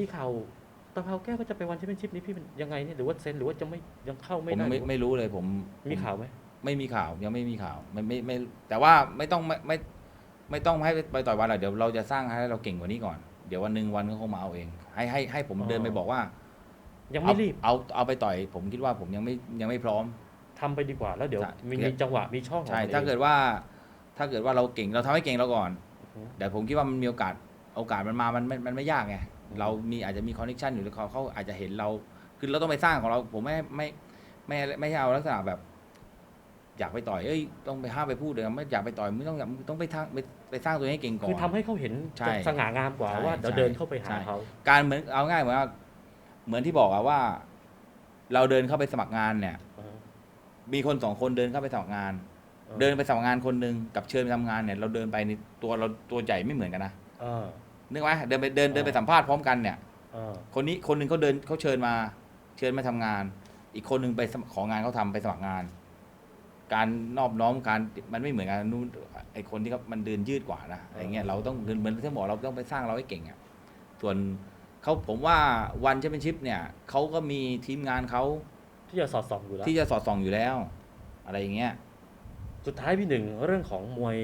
มีข่าวตะเภาแก้วก็จะไปวันแชมเปี้ยนชิพนี้พี่มันยังไงเนี่ยหรือว่าเซ็นหรือว่าจะไม่ยังเข้าไม่ผมได้ไม่หรือว่าไม่รู้เลยผมมีข่าวไหมไม่มีข่าวยังไม่มีข่าวไม่ไม่ไม่แต่ว่าไม่ต้องไม่ไม่ไม่ต้องให้ไปต่อยวันหรอกเดี๋ยวเราจะสร้างให้เราเก่งกว่านี้ก่อน เดี๋ยววันหนึ่งวันก็คงมาเอาเอง ให้ให้ให้ผมเดินไปบอกว่า ยังไม่รีบเอาเอาเอาไปต่อย ผมคิดว่าผมยังไม่ยังไม่พร้อมทำไปดีกว่าแล้วเดี๋ยวใช่มีมีจังหวะมีช่องของใช่มันถ้าองเกิดว่า ถ้าเกิดว่าเราเก่งเราทำให้เก่งเราก่อนอือฮึเดี๋ยวผมคิดว่ามันมีโอกาสโอกาสมันมามันไม่มันไม่ยากไงอืม เรามีอาจจะมีคอนเนคชันอยู่แล้วเขาเขาอาจจะเห็นเรา คือเราต้องไปสร้างของเรา ผมไม่ไม่ไม่ไม่ไม่ใช่เอาลักษณะแบบ อยากไปต่อยเอ้ยต้องไปห้ามไปพูดเลยไม่อยากไปต่อยไม่ต้องอยากต้องไปทางไปไปสร้างตัวเองให้เก่งก่อน คือทำให้เขาเห็นใช่สง่างามกว่าใช่ว่าเดี๋ยวใช่เดินเข้าไปหาใช่ เขาการเหมือนเอาง่ายเหมือนว่าเหมือนที่บอกอะว่า เราเดินเข้าไปสมัครงานเนี่ยเออมีคนสองคนเดินเข้าไปสมัครงานออเดินไปสมัครงานคนหนึ่งกับเชิญไปทำงานเนี่ย เราเดินไปในตัวเราตัวใหญ่ไม่เหมือนกันนะเออ นึกไหมเดินไปเดินเดินไปสัมภาษณ์พร้อมกันเนี่ยเออคนนี้คนหนึ่งเขาเดินเขาเชิญมา เชิญมาทำงาน อีกคนหนึ่งไปสมัครของานเขาทำไปสมัครงาน การนอบน้อมการมันไม่เหมือนกันนู่นไอคนที่เขามันเดินยืดกว่านะอะไรเงี้ยเราต้องเหมือนที่บอกเราต้องไปสร้างเราให้เก่งอะส่วนเขาผมว่าวันแชมเปี้ยนชิพเนี่ยเขาก็มีทีมงานเขาที่จะสอดส่องอยู่แล้วที่จะสอดส่องอยู่แล้ว อะไรอย่างเงี้ยสุดท้ายพี่หนึ่งเรื่องของมวย